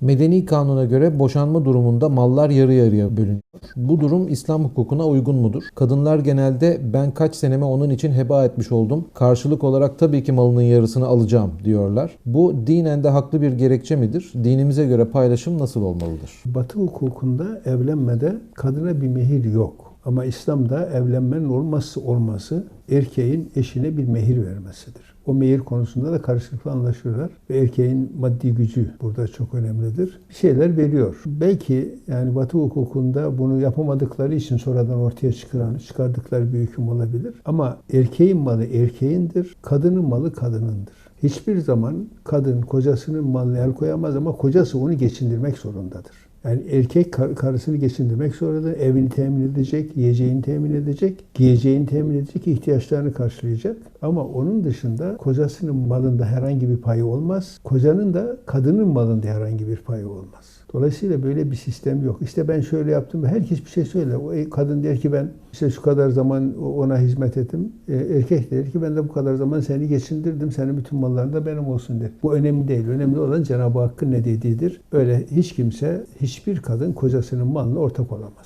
Medeni kanuna göre boşanma durumunda mallar yarı yarıya bölünüyor. Bu durum İslam hukukuna uygun mudur? Kadınlar genelde ben kaç senemi onun için heba etmiş oldum. Karşılık olarak tabii ki malının yarısını alacağım diyorlar. Bu dinen de haklı bir gerekçe midir? Dinimize göre paylaşım nasıl olmalıdır? Batı hukukunda evlenmede kadına bir mehir yok. Ama İslam'da evlenmenin olmazsa olması erkeğin eşine bir mehir vermesidir. O mehir konusunda da karşılıklı anlaşıyorlar. Ve erkeğin maddi gücü burada çok önemlidir. Bir şeyler veriyor. Belki yani Batı hukukunda bunu yapamadıkları için sonradan ortaya çıkaran, çıkardıkları bir hüküm olabilir. Ama erkeğin malı erkeğindir, kadının malı kadınındır. Hiçbir zaman kadın kocasının malına el koyamaz ama kocası onu geçindirmek zorundadır. Yani erkek kar- karısını geçindirmek zorunda, evini temin edecek, yiyeceğini temin edecek, giyeceğini temin edecek, ihtiyaçlarını karşılayacak. Ama onun dışında kocasının malında herhangi bir payı olmaz. Kocanın da kadının malında herhangi bir payı olmaz. Dolayısıyla böyle bir sistem yok. İşte ben şöyle yaptım. Herkes bir şey söyler. O kadın der ki ben işte şu kadar zaman ona hizmet ettim. E, Erkek der ki ben de bu kadar zaman seni geçindirdim. Senin bütün malların da benim olsun der. Bu önemli değil. Önemli olan Cenab-ı Hakk'ın ne dediğidir. Öyle hiç kimse, hiçbir kadın kocasının malına ortak olamaz.